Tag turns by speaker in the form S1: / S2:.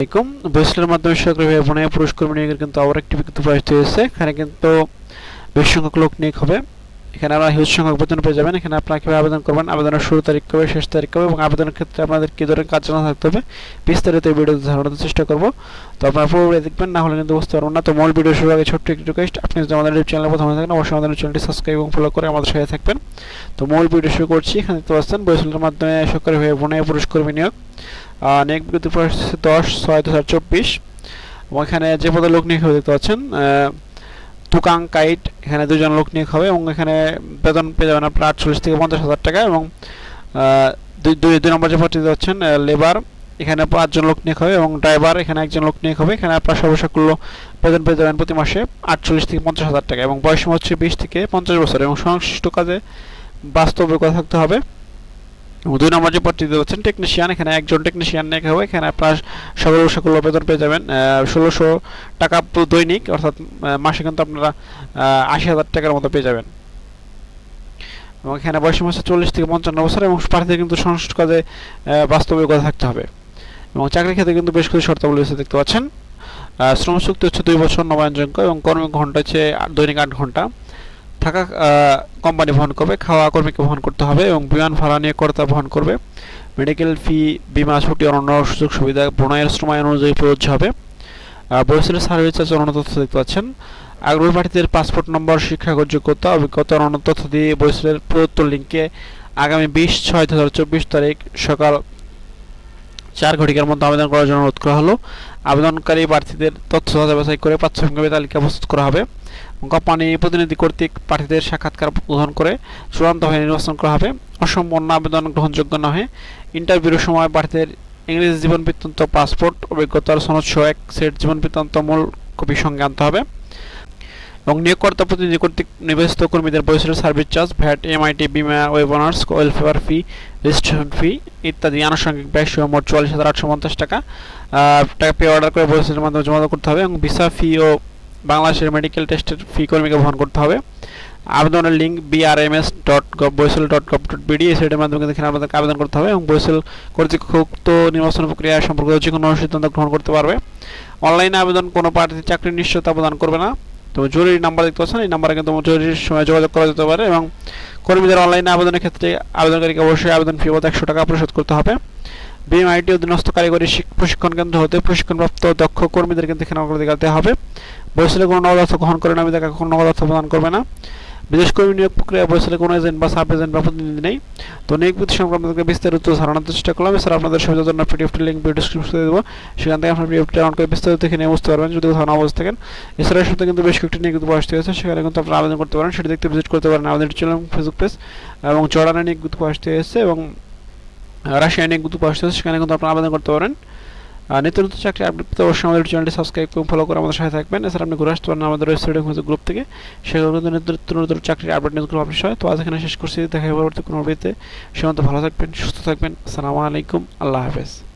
S1: আলাইকুম। বেসলের মাধ্যমে সরকারি ভাই পুরস্কার নিয়োগের কিন্তু আবার একটি বিজ্ঞপ্তি প্রকাশিত হয়েছে। এখানে কিন্তু বেশ সংখ্যক লোক নিয়োগ হবে। এখানে আপনারা হিউজ সংখ্যক বেতন পেয়ে যাবেন। এখানে আপনারা কীভাবে আবেদন করবেন আবেদনের শুরু তারিখ কবে শেষ তারিখ কবে এবং আবেদনের ক্ষেত্রে আপনাদের কী ধরনের কাজ জানা থাকতে হবে বিস্তারিত এই ভিডিওতে ধারণার চেষ্টা করব। তো আপনারা পুরো ভিডিও দেখবেন না হলে কিন্তু বুঝতে পারবেন না। তো মূল ভিডিও শুরু আগে ছোট্ট একটি রিকোয়েস্ট আপনি যদি আমাদের চ্যানেলে প্রথমে থাকেন অবশ্যই আমাদের চ্যানেলটি সাবস্ক্রাইব এবং ফলো করে আমাদের সাথে থাকবেন। তো মূল ভিডিও শুরু করছি এখানে দেখতে পাচ্ছেন বৈশলের মাধ্যমে সরকারি ভবনে পুরুষ কর্মী নিয়োগ। আহ, নিয়োগ বিজ্ঞপ্তি দশ ছয় দু হাজার চব্বিশ। এবং এখানে যে পদে লোক নিয়োগ দেখতে পাচ্ছেন তুকাং কাইট, এখানে দুজন লোক নিয়োগ হবে এবং এখানে বেতন পেয়ে যাবেন আপনার আটচল্লিশ থেকে পঞ্চাশ হাজার টাকা এবং দুই দুই নম্বর যে পদটি হচ্ছেন লেবার, এখানে পাঁচজন লোক নিয়োগ হবে এবং ড্রাইভার, এখানে একজন লোক নিয়োগ হবে। এখানে আপনার সর্বসাকুল্য বেতন পেয়ে যাবেন প্রতি মাসে আটচল্লিশ থেকে পঞ্চাশ হাজার টাকা এবং বয়স হচ্ছে বিশ থেকে পঞ্চাশ বছর এবং সংশ্লিষ্ট কাজে বাস্তব অভিজ্ঞতা থাকতে হবে। এবং দুই নম্বর যে পদটি হচ্ছেন টেকনিশিয়ান এখানে একজন টেকনিশিয়ান নিয়োগ হবে। এখানে আপনার সকল সকল বেতন পেয়ে যাবেন। ষোলোশো টাকা দৈনিক অর্থাৎ মাসে কিন্তু আপনারা আশি হাজার টাকার মতো পেয়ে যাবেন। এবং এখানে বয়স হচ্ছে চল্লিশ থেকে পঞ্চান্ন বছর এবং প্রার্থীদের কিন্তু সংশ্লিষ্ট কাজে আহ, বাস্তব থাকতে হবে। এবং চাকরির ক্ষেত্রে কিন্তু বেশ কিছু শর্তাবলী রয়েছে দেখতে পাচ্ছেন। শ্রম চুক্তি হচ্ছে দুই বছর নবায়নযোগ্য এবং কর্মী ঘণ্টা হচ্ছে দৈনিক আট ঘণ্টা থাকা কোম্পানি বহন করবে, খাওয়া কর্মীকে বহন করতে হবে এবং বিমান ভাড়া নিয়ে কর্তা বহন করবে। মেডিকেল ফি বিমা, ছুটি, অন্যান্য সুযোগ সুবিধা, প্রণয়ের সময় অনুযায়ী প্রযোজ্য হবে। বরিশালের সার্ভিস চার্জ অন্য তথ্য দেখতে পাচ্ছেন। আগ্রহী প্রার্থীদের পাসপোর্ট নম্বর শিক্ষাগত যোগ্যতা, অভিজ্ঞতা অন্য তথ্য দিয়ে বরিশালের প্রদত্ত লিঙ্কে আগামী বিশ ছয় দু হাজার চব্বিশ তারিখ সকাল চার ঘটিকার মধ্যে আবেদন করার জন্য অনুরোধ করা হলো। আবেদনকারী প্রার্থীদের তথ্য যাচাই করে প্রাথমিকভাবে তালিকা প্রস্তুত করা হবে। কোম্পানি প্রতিনিধি কর্তৃক প্রার্থীদের সাক্ষাৎকার গ্রহণ করে চূড়ান্তভাবে নির্বাচন করা হবে। অসম্পূর্ণ আবেদন গ্রহণযোগ্য নহে। ইন্টারভিউর সময় প্রার্থীদের ইংরেজি জীবন বৃত্তান্ত, পাসপোর্ট, অভিজ্ঞতার সনদ সহ এক সেট জীবন বৃত্তান্ত মূল কপি সঙ্গে আনতে হবে। এবং নিয়োগকর্তা প্রতিনিধি কর্তৃক নির্বাচিত কর্মীদের বয়সের সার্ভিস চার্জ, ভ্যাট, এমআইটি, বিমা ওয়েবনার্স ওয়েলফেয়ার ফি, রেজিস্ট্রেশন ফি ইত্যাদি আনুষঙ্গিক ব্যয় সহ মোট চুয়াল্লিশ হাজার আটশো পঞ্চাশ টাকা টাকা পে অর্ডার করে বয়সের মাধ্যমে জমা করতে হবে। এবং ভিসা ফি ও বাংলাদেশের মেডিকেল টেস্টের ফি কর্মীকে বহন করতে হবে। আবেদনের লিঙ্ক বিআরএমএস ডট গভ বৈসেল ডট গভ ডট বিডি এই সাইটের মাধ্যমে কিন্তু আপনাদেরকে আবেদন করতে হবে এবং বৈসেল কর্তৃক নির্বাচন প্রক্রিয়া সম্পর্কে যে কোনো সিদ্ধান্ত গ্রহণ করতে পারবে। অনলাইনে আবেদন কোনো প্রার্থী চাকরির নিশ্চয়তা প্রদান করবে না। তো জরুরি নাম্বার দেখতে পাচ্ছেন, এই নাম্বারে কিন্তু জরুরির সময় যোগাযোগ করা যেতে পারে এবং কর্মীদের অনলাইনে আবেদনের ক্ষেত্রে আবেদনকারীকে অবশ্যই আবেদন ফি বাবদ একশো টাকা পরিশোধ করতে হবে। বিএমআইটি অধীনস্থ কারিগরি শিক- প্রশিক্ষণ কেন্দ্র হতে প্রশিক্ষণপ্রাপ্ত দক্ষ কর্মীদের কিন্তু এখানে অগ্রাধিকার দেওয়া হবে। বৈশালে কোনো নগদ অর্থ গ্রহণ করে না আমি তাকে কোনো নগদ অর্থ প্রদান করবে না। বিদেশ কর্মী নিয়োগ প্রক্রিয়া বৈশালে কোনো এজেন্ট বা সাব এজেন্ট বা প্রতিনিধি নেই। তো নিয়োগ বিধি সংক্রান্ত বিস্তারিত ধারণার চেষ্টা করলাম। এছাড়া আপনাদের সুবিধার জন্য পিডিএফটি লিঙ্ক ভিডিও ডিসক্রিপশনে দেবো। সেখান থেকে আপনার পিডিএফটি ডাউনলোড করে বিস্তারিত দেখে নিয়ে বুঝতে পারবেন যদি কোথাও না বুঝতে থাকেন। এছাড়া সাথে কিন্তু বেশ কয়েকটি নিয়োগ প্রকাশিত হয়েছে। সেখানে কিন্তু আপনারা আবেদন করতে পারেন। সেটি দেখতে ভিজিট করতে পারেন আমাদের চ্যানেল ফেসবুক পেজ এবং জর্ডানের নিয়োগ প্রকাশিত হয়েছে এবং রাশিয়ান গ্রুপ হয়েছে সেখানে কিন্তু আপনারা আবেদন করতে পারেন। আর নিত্য নতুন চাকরি আপডেট পেতে অবশ্যই আমাদের চ্যানেলটি সাবস্ক্রাইব এবং ফলো করে আমাদের সাথে থাকবেন। এছাড়া আপনি ঘুরে আসতে পারেন আমাদের ওয়েবসাইটে গ্রুপ থেকে। সেগুলো কিন্তু নিত্য নতুন চাকরির আপডেট নিউজগুলো পাবলিশ হয়। তো আজ এখানে শেষ করছি। দেখা পরবর্তী কোনো ভিডিওতে সে ভালো থাকবেন, সুস্থ থাকবেন। আসসালামু আলাইকুম। আল্লাহ হাফেজ।